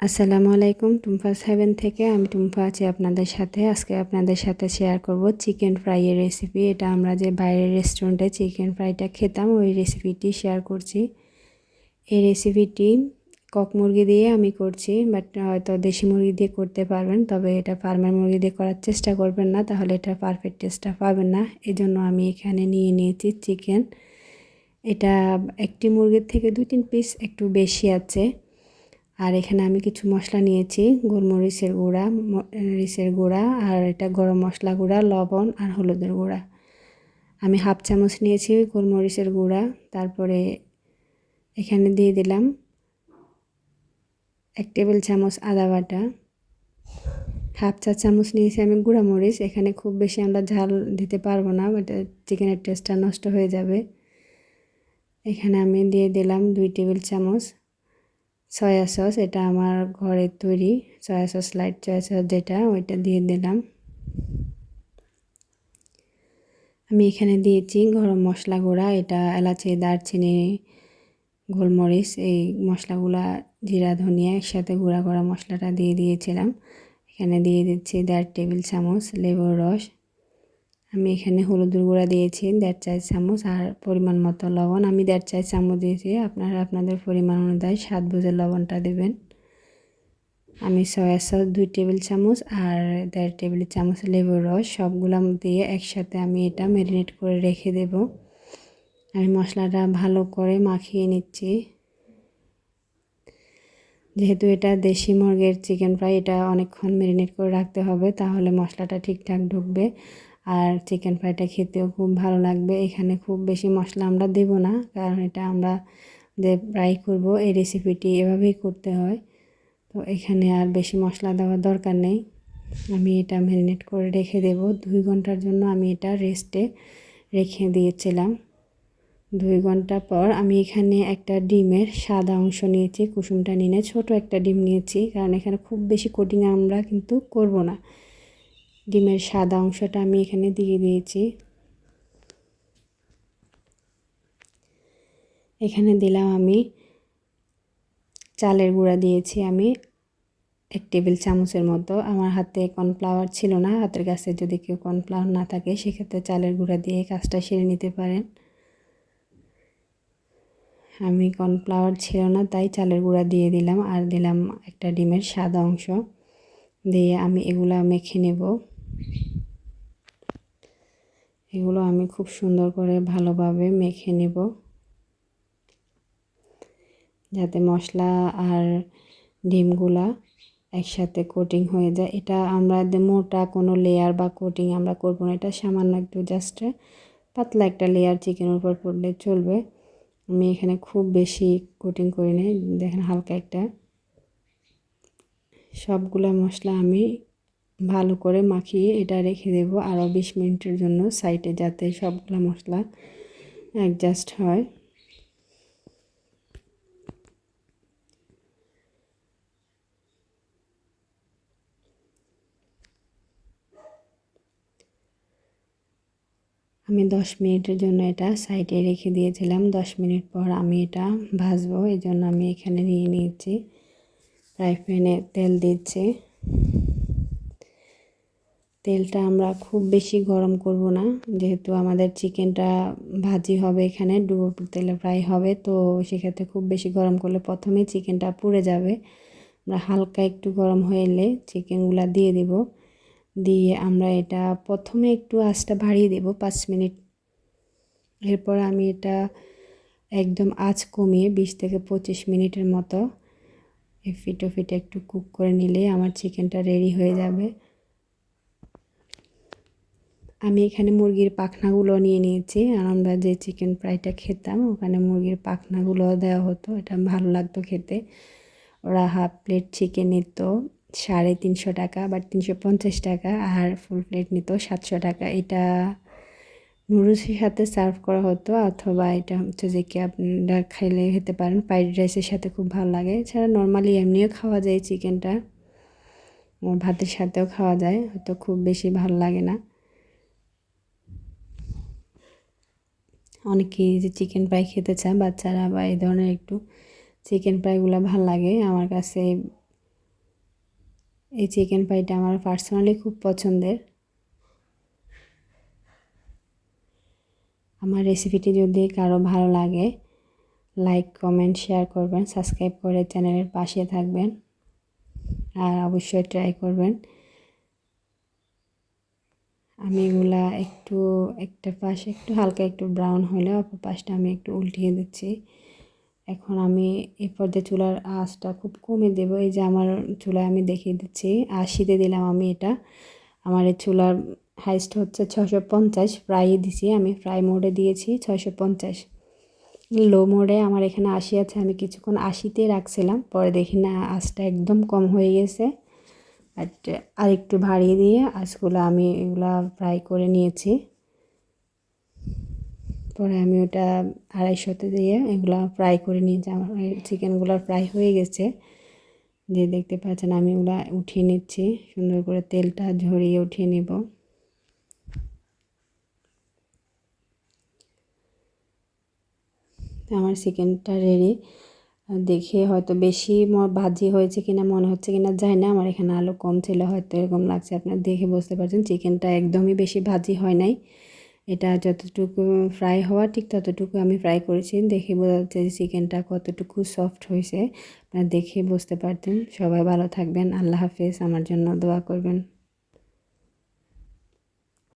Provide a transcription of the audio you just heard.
আসসালামু আলাইকুম টুম্পাস হেভেন থেকে আমি টুম্পা আছি আপনাদের সাথে। আজকে আপনাদের সাথে শেয়ার করব চিকেন ফ্রাইয়ের রেসিপি এটা আমরা যে বাইরের রেস্টুরেন্টে চিকেন ফ্রাইটা খেতাম, ওই রেসিপিটি শেয়ার করছি। এই রেসিপিটি কক মুরগি দিয়ে আমি করছি বাট হয়তো দেশি মুরগি দিয়ে করতে পারবেন, তবে এটা ফার্মের মুরগি দিয়ে করার চেষ্টা করবেন না, তাহলে এটা পারফেক্ট টেস্টটা পাবেন না। এই জন্য আমি এখানে নিয়ে নিয়েছি চিকেন এটা একটি মুরগির থেকে দুই তিন পিস একটু বেশি আছে। আর এখানে আমি কিছু মশলা নিয়েছি, গোলমরিচের গুঁড়া মরিচের গুঁড়া, আর এটা গরম মশলা গুঁড়া, লবণ আর হলুদের গুঁড়া। আমি হাফ চামচ নিয়েছি গোলমরিচের গুঁড়া, তারপরে এখানে দিয়ে দিলাম এক টেবিল চামচ আদা বাটা। হাফ চা চামচ নিয়েছি আমি গুঁড়া মরিচ এখানে খুব বেশি আমরা ঝাল দিতে পারব না বাট চিকেনের টেস্টটা নষ্ট হয়ে যাবে। এখানে আমি দিয়ে দিলাম দুই টেবিল চামচ সয়া সস এটা আমার ঘরের তৈরি soya sauce light soya sauce যেটা, ওইটা দিয়ে দিলাম। আমি এখানে দিয়েছি গরম মশলা গুঁড়া, এটা এলাচি, দারচিনি, গোলমরিচ, এই মশলাগুলা, জিরা, ধনিয়া, একসাথে গুঁড়া করা মশলাটা দিয়ে দিয়েছিলাম। এখানে দিয়ে দিচ্ছি দেড় টেবিল চামচ লেবুর রস আমি এখানে হলুদের গুঁড়া দিয়েছি, দেড় চার চামচ, আর পরিমাণ মতো লবণ। আমি দেড় চার চামচ দিয়েছি, আপনারা আপনাদের পরিমাণ অনুযায়ী স্বাদ বুঝে লবণটা দেবেন। আমি সয়া সস দুই টেবিল চামচ আর দেড় টেবিল চামচ লেবুর রস, সবগুলো দিয়ে একসাথে আমি এটা ম্যারিনেট করে রেখে দেব। আমি মশলাটা ভালো করে মাখিয়ে নিচ্ছি। যেহেতু এটা দেশি মুরগের চিকেন ফ্রাই, এটা অনেকক্ষণ ম্যারিনেট করে রাখতে হবে, তাহলে মশলাটা ঠিকঠাক ঢুকবে। আর চিকেন ফ্রাইটা খেতেও খুব ভালো লাগবে। এখানে খুব বেশি মশলা আমরা দেব না, কারণ এটা আমরা যে ফ্রাই করব, এই রেসিপিটি এভাবেই করতে হয়। তো এখানে আর বেশি মশলা দেওয়ার দরকার নেই। আমি এটা ম্যারিনেট করে রেখে দেব। দুই ঘণ্টার জন্য আমি এটা রেস্টে রেখে দিয়েছিলাম। দুই ঘণ্টা পর আমি এখানে একটা ডিমের সাদা অংশ নিয়েছি, কুসুমটা নিয়ে ছোট একটা ডিম নিয়েছি, কারণ এখানে খুব বেশি কোটিং আমরা কিন্তু করব না। ডিমের সাদা অংশটা আমি এখানে দিয়ে দিয়েছি। এখানে দিলাম আমি চালের গুঁড়া দিয়েছি আমি এক টেবিল চামচের মতো। আমার হাতে কর্নফ্লাওয়ার ছিল না, হাতের কাছে যদি কেউ কর্নফ্লাওয়ার না থাকে, সেক্ষেত্রে চালের গুঁড়া দিয়ে কাজটা সেরে নিতে পারেন। আমি কর্নফ্লাওয়ার ছিল না, তাই চালের গুঁড়া দিয়ে দিলাম। আর দিলাম একটা ডিমের সাদা অংশ। দিয়ে আমি এগুলো মেখে নেব। এগুলো আমি খুব সুন্দর করে ভালোভাবে মেখে নেব। যাতে মশলা আর ডিমগুলা একসাথে কোটিং হয়ে যায়। এটা আমরা মোটা কোনো লেয়ার বা কোটিং আমরা করব না, এটা সামান্য একটু জাস্ট পাতলা একটা লেয়ার চিকেনের উপর পড়লে চলবে। আমি এখানে খুব বেশি কোটিং করি নাই, দেখেন হালকা একটা। সবগুলো মশলা আমি ভালো করে মাখিয়ে এটা রেখে দেব আরও বিশ মিনিটের জন্য সাইডে যাতে সবগুলো মশলা অ্যাডজাস্ট হয়। আমি দশ মিনিটের জন্য এটা সাইডে রেখে দিয়েছিলাম। দশ মিনিট পর আমি এটা ভাজবো এই জন্য আমি এখানে নিয়ে নিয়েছি। ফ্রাই প্যানে তেল দিচ্ছি। তেলটা আমরা খুব বেশি গরম করব না, যেহেতু আমাদের চিকেনটা ভাজি হবে এখানে, ডুবো তেলে ফ্রাই হবে, তো সেক্ষেত্রে খুব বেশি গরম করলে প্রথমেই চিকেনটা পুড়ে যাবে। আমরা হালকা একটু গরম হয়ে এলে চিকেনগুলো দিয়ে দিব, দিয়ে আমরা এটা প্রথমে একটু আঁচটা বাড়িয়ে দেব পাঁচ মিনিট। এরপর আমি এটা একদম আঁচ কমিয়ে বিশ থেকে পঁচিশ মিনিটের মতো ফিটো ফিটে একটু কুক করে নিলে আমার চিকেনটা রেডি হয়ে যাবে। আমি এখানে মুরগির পাখনাগুলো নিয়ে নিয়েছি। আর আমরা যে চিকেন ফ্রাইটা খেতাম, ওখানে মুরগির পাখনাগুলো দেওয়া হতো। এটা ভালো লাগতো খেতে। ওরা হাফ প্লেট চিকেন নিত, সাড়ে তিনশো টাকা বা তিনশো পঞ্চাশ টাকা, আর ফুল প্লেট নিত সাতশো টাকা। এটা নুডলসের সাথে সার্ভ করা হতো, অথবা এটা হচ্ছে যে কি আপনারা খাইলে খেতে পারেন ফ্রাইড রাইসের সাথে খুব ভালো লাগে। এছাড়া নর্মালি এমনিও খাওয়া যায় চিকেনটা ভাতের সাথেও খাওয়া যায়, হয়তো খুব বেশি ভালো লাগে না। অনেকেই যে চিকেন ফ্রাই খেতে চায়, বাচ্চারা বা এই ধরনের একটু চিকেন ফ্রাইগুলো ভালো লাগে। আমার কাছে এই চিকেন ফ্রাইটা আমার পার্সোনালি খুব পছন্দের। আমার রেসিপিটি যদি কারও ভালো লাগে লাইক কমেন্ট শেয়ার করবেন সাবস্ক্রাইব করে চ্যানেলের পাশে থাকবেন। আর অবশ্যই ট্রাই করবেন। আমি এগুলা একটু একটা পাশ একটু হালকা একটু ব্রাউন হলে অপর পাশটা আমি একটু উল্টিয়ে দিচ্ছি। এখন আমি এই পর্যায়ে চুলার আঁচটা খুব কমে দেব। এই যে আমার চুলায় আমি দেখিয়ে দিচ্ছি আশিতে দিলাম আমি এটা। আমার এই চুলার হাইস্ট হচ্ছে ছশো পঞ্চাশ ফ্রাই দিছি আমি ফ্রাই মোডে দিয়েছি ছয়শো পঞ্চাশ। লো মোডে আমার এখানে আশি আছে, আমি কিছুক্ষণ আশিতে রাখছিলাম, পরে দেখি না, আঁচটা একদম কম হয়ে গেছে। আর আর একটু ভারিয়ে দিয়ে আঁচগুলো আমি এগুলা ফ্রাই করে নিয়েছি। পরে আমি ওটা আড়াইশোতে দিয়ে এগুলো ফ্রাই করে নিয়েছি। আমার চিকেনগুলো ফ্রাই হয়ে গেছে। যে দেখতে পাচ্ছেন আমি ওগুলো উঠিয়ে নিচ্ছি। সুন্দর করে তেলটা ঝরিয়ে উঠিয়ে নিব। আমার চিকেনটা রেডি দেখে হয়তো বেশি ভাজি হয়েছে কিনা, মনে হচ্ছে কিনা যায় না। আমার এখানে আলু কম ছিল, হয়তো এরকম লাগছে। আপনার দেখে বুঝতে পারছেন, চিকেনটা একদমই বেশি ভাজি হয় নাই। এটা যতটুকু ফ্রাই হওয়া, ঠিক ততটুকু আমি ফ্রাই করেছি। দেখে বোঝা যাচ্ছে যে চিকেনটা কতটুকু সফট হয়েছে। আপনারা দেখে বুঝতে পারতেন। সবাই ভালো থাকবেন। আল্লাহ হাফেজ। আমার জন্য দোয়া করবেন।